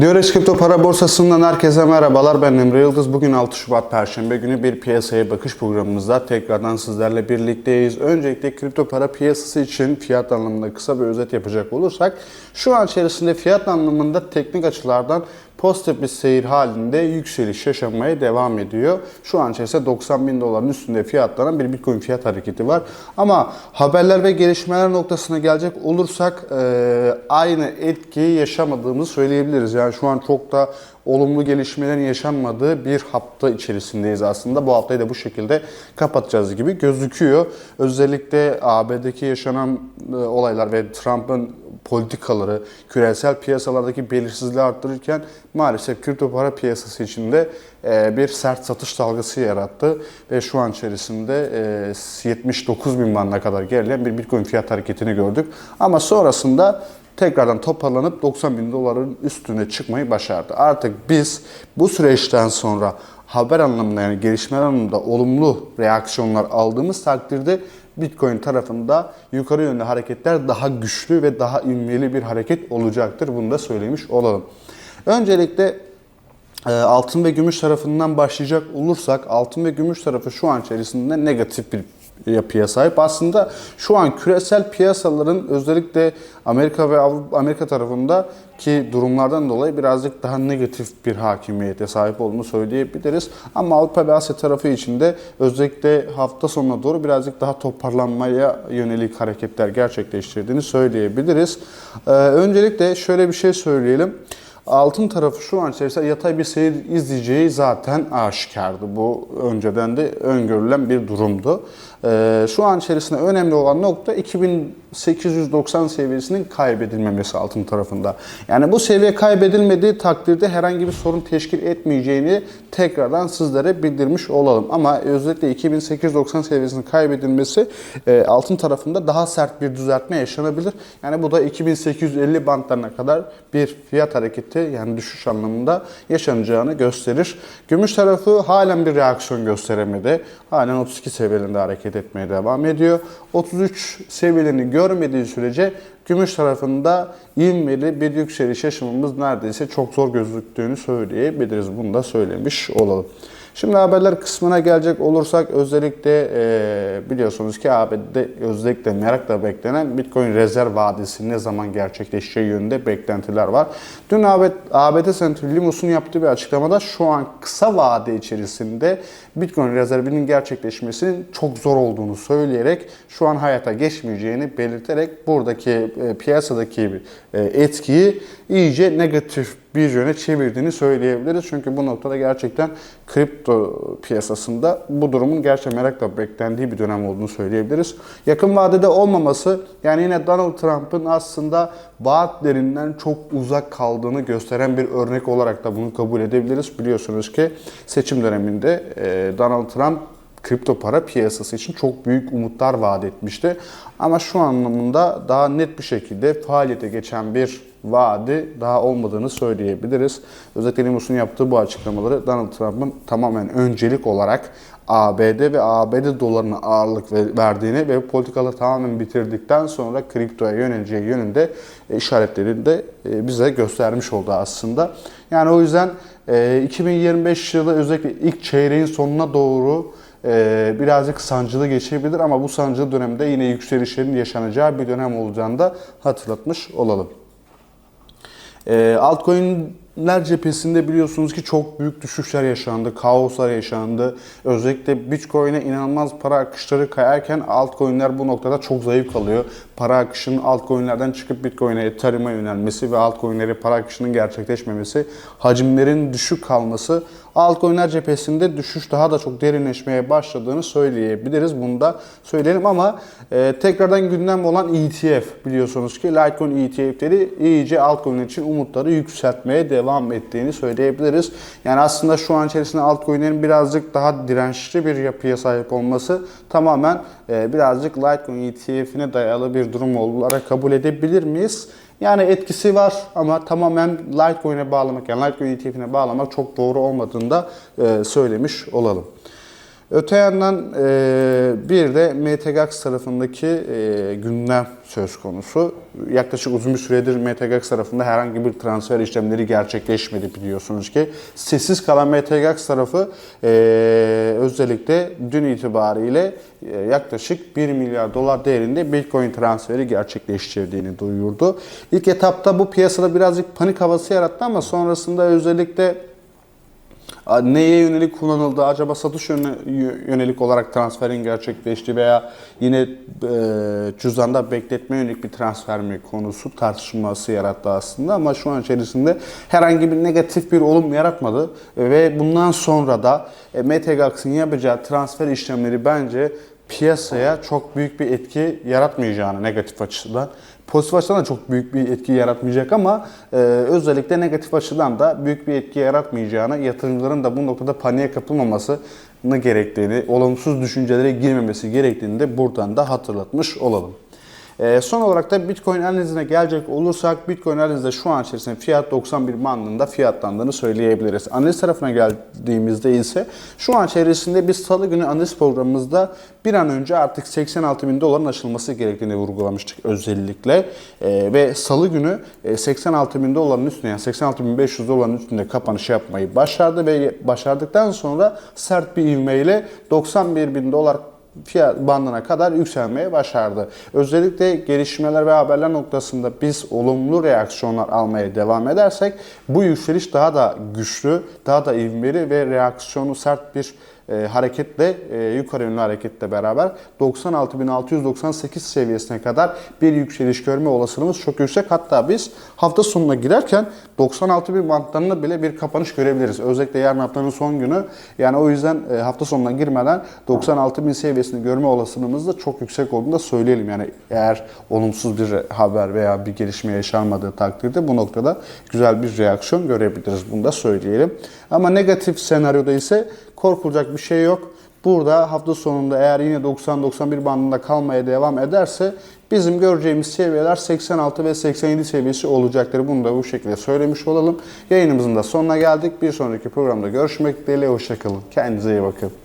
Diyorex Kripto Para Borsası'ndan herkese merhabalar. Ben Emre Yıldız. Bugün 6 Şubat Perşembe günü bir piyasaya bakış programımızda tekrardan sizlerle birlikteyiz. Öncelikle kripto para piyasası için fiyat anlamında kısa bir özet yapacak olursak şu an içerisinde fiyat anlamında teknik açılardan pozitif bir seyir halinde yükseliş yaşamaya devam ediyor. Şu an içerisinde 90 bin doların üstünde fiyatlanan bir Bitcoin fiyat hareketi var. Ama haberler ve gelişmeler noktasına gelecek olursak aynı etkiyi yaşamadığımızı söyleyebiliriz. Yani şu an çok da olumlu gelişmelerin yaşanmadığı bir hafta içerisindeyiz aslında. Bu haftayı da bu şekilde kapatacağız gibi gözüküyor. Özellikle AB'deki yaşanan e, olaylar ve Trump'ın politikaları küresel piyasalardaki belirsizliği arttırırken maalesef kripto para piyasası içinde e, bir sert satış dalgası yarattı ve şu an içerisinde e, 79 bin bandına kadar gerileyen bir Bitcoin fiyat hareketini gördük. Ama sonrasında tekrardan toparlanıp 90 bin doların üstüne çıkmayı başardı. Artık biz bu süreçten sonra haber anlamında yani gelişmeler anlamında olumlu reaksiyonlar aldığımız takdirde Bitcoin tarafında yukarı yönlü hareketler daha güçlü ve daha ivmeli bir hareket olacaktır. Bunu da söylemiş olalım. Öncelikle e, altın ve gümüş tarafından başlayacak olursak altın ve gümüş tarafı şu an içerisinde negatif bir yapıya sahip. Aslında şu an küresel piyasaların özellikle Amerika ve Amerika tarafında ki durumlardan dolayı birazcık daha negatif bir hakimiyete sahip olduğunu söyleyebiliriz. Ama Avrupa ve Asya tarafı içinde özellikle hafta sonuna doğru birazcık daha toparlanmaya yönelik hareketler gerçekleştirdiğini söyleyebiliriz. Ee, öncelikle şöyle bir şey söyleyelim. Altın tarafı şu an içerisinde yatay bir seyir izleyeceği zaten aşikardı. Bu önceden de öngörülen bir durumdu. Ee, şu an içerisinde önemli olan nokta 2890 seviyesinin kaybedilmemesi altın tarafında. Yani bu seviye kaybedilmediği takdirde herhangi bir sorun teşkil etmeyeceğini tekrardan sizlere bildirmiş olalım. Ama özellikle 2890 seviyesinin kaybedilmesi e, altın tarafında daha sert bir düzeltme yaşanabilir. Yani bu da 2850 bantlarına kadar bir fiyat hareketi yani düşüş anlamında yaşanacağını gösterir. Gümüş tarafı halen bir reaksiyon gösteremedi. Halen 32 seviyelerinde hareket etmeye devam ediyor. 33 seviyelerini görmediği sürece gümüş tarafında ivmeli bir yükseliş yaşamamız neredeyse çok zor gözüktüğünü söyleyebiliriz. Bunu da söylemiş olalım. Şimdi haberler kısmına gelecek olursak özellikle e, biliyorsunuz ki ABD'de özellikle merakla beklenen Bitcoin rezerv vadisi ne zaman gerçekleşeceği yönünde beklentiler var. Dün ABD, ABD Central Limus'un yaptığı bir açıklamada şu an kısa vade içerisinde Bitcoin rezervinin gerçekleşmesinin çok zor olduğunu söyleyerek şu an hayata geçmeyeceğini belirterek buradaki e, piyasadaki e, etkiyi iyice negatif bir yöne çevirdiğini söyleyebiliriz. Çünkü bu noktada gerçekten kripto piyasasında bu durumun gerçekten merakla beklendiği bir dönem olduğunu söyleyebiliriz. Yakın vadede olmaması yani yine Donald Trump'ın aslında vaatlerinden çok uzak kaldığını gösteren bir örnek olarak da bunu kabul edebiliriz. Biliyorsunuz ki seçim döneminde Donald Trump kripto para piyasası için çok büyük umutlar vaat etmişti. Ama şu anlamında daha net bir şekilde faaliyete geçen bir vaadi daha olmadığını söyleyebiliriz. Özellikle Limus'un yaptığı bu açıklamaları Donald Trump'ın tamamen öncelik olarak ABD ve ABD dolarına ağırlık verdiğini ve politikaları tamamen bitirdikten sonra kriptoya yöneleceği yönünde işaretlerini de bize göstermiş oldu aslında. Yani o yüzden 2025 yılı özellikle ilk çeyreğin sonuna doğru birazcık sancılı geçebilir ama bu sancılı dönemde yine yükselişlerin yaşanacağı bir dönem olacağını da hatırlatmış olalım. E, altcoin'ler cephesinde biliyorsunuz ki çok büyük düşüşler yaşandı, kaoslar yaşandı. Özellikle Bitcoin'e inanılmaz para akışları kayarken altcoin'ler bu noktada çok zayıf kalıyor. Para akışının altcoin'lerden çıkıp Bitcoin'e, Ethereum'a yönelmesi ve altcoin'lere para akışının gerçekleşmemesi, hacimlerin düşük kalması altcoin'ler cephesinde düşüş daha da çok derinleşmeye başladığını söyleyebiliriz. Bunu da söyleyelim ama e, tekrardan gündem olan ETF biliyorsunuz ki Litecoin ETF'leri iyice altcoin için umutları yükseltmeye devam ettiğini söyleyebiliriz. Yani aslında şu an içerisinde altcoin'lerin birazcık daha dirençli bir yapıya sahip olması tamamen e, birazcık Litecoin ETF'ine dayalı bir durum olarak kabul edebilir miyiz? Yani etkisi var ama tamamen Litecoin'e bağlamak yani Litecoin ETF'ine bağlamak çok doğru olmadığını da e, söylemiş olalım. Öte yandan e, bir de MTGX tarafındaki e, gündem söz konusu. Yaklaşık uzun bir süredir MTGX tarafında herhangi bir transfer işlemleri gerçekleşmedi biliyorsunuz ki. Sessiz kalan MTGX tarafı e, özellikle dün itibariyle e, yaklaşık 1 milyar dolar değerinde Bitcoin transferi gerçekleştirdiğini duyurdu. İlk etapta bu piyasada birazcık panik havası yarattı ama sonrasında özellikle neye yönelik kullanıldı, acaba satış yöne- yönelik olarak transferin gerçekleşti veya yine e, cüzdanda bekletme yönelik bir transfer mi konusu tartışması yarattı aslında. Ama şu an içerisinde herhangi bir negatif bir olum yaratmadı. Ve bundan sonra da e, MTGX'in yapacağı transfer işlemleri bence piyasaya çok büyük bir etki yaratmayacağını negatif açıdan Pozitif açıdan da çok büyük bir etki yaratmayacak ama e, özellikle negatif açıdan da büyük bir etki yaratmayacağını, yatırımcıların da bu noktada paniğe kapılmamasını gerektiğini, olumsuz düşüncelere girmemesi gerektiğini de buradan da hatırlatmış olalım. E, son olarak da Bitcoin analizine gelecek olursak Bitcoin analizde şu an içerisinde fiyat 91 bandında fiyatlandığını söyleyebiliriz. Analiz tarafına geldiğimizde ise şu an içerisinde biz salı günü analiz programımızda bir an önce artık 86 bin doların aşılması gerektiğini vurgulamıştık özellikle. E, ve salı günü e, 86 bin doların üstünde yani 86 bin 500 doların üstünde kapanış yapmayı başardı ve başardıktan sonra sert bir ivmeyle 91 bin dolar fiyat bandına kadar yükselmeye başardı. Özellikle gelişmeler ve haberler noktasında biz olumlu reaksiyonlar almaya devam edersek bu yükseliş daha da güçlü, daha da ivmeli ve reaksiyonu sert bir e, hareketle, e, yukarı yönlü hareketle beraber 96.698 seviyesine kadar bir yükseliş görme olasılığımız çok yüksek. Hatta biz hafta sonuna girerken 96.000 bantlarında bile bir kapanış görebiliriz. Özellikle yarın haftanın son günü. Yani o yüzden e, hafta sonuna girmeden 96.000 seviyesini görme olasılığımız da çok yüksek olduğunu da söyleyelim. Yani eğer olumsuz bir haber veya bir gelişme yaşanmadığı takdirde bu noktada güzel bir reaksiyon görebiliriz. Bunu da söyleyelim. Ama negatif senaryoda ise korkulacak bir şey yok. Burada hafta sonunda eğer yine 90-91 bandında kalmaya devam ederse bizim göreceğimiz seviyeler 86 ve 87 seviyesi olacaktır. Bunu da bu şekilde söylemiş olalım. Yayınımızın da sonuna geldik. Bir sonraki programda görüşmek dileğiyle. Hoşçakalın. Kendinize iyi bakın.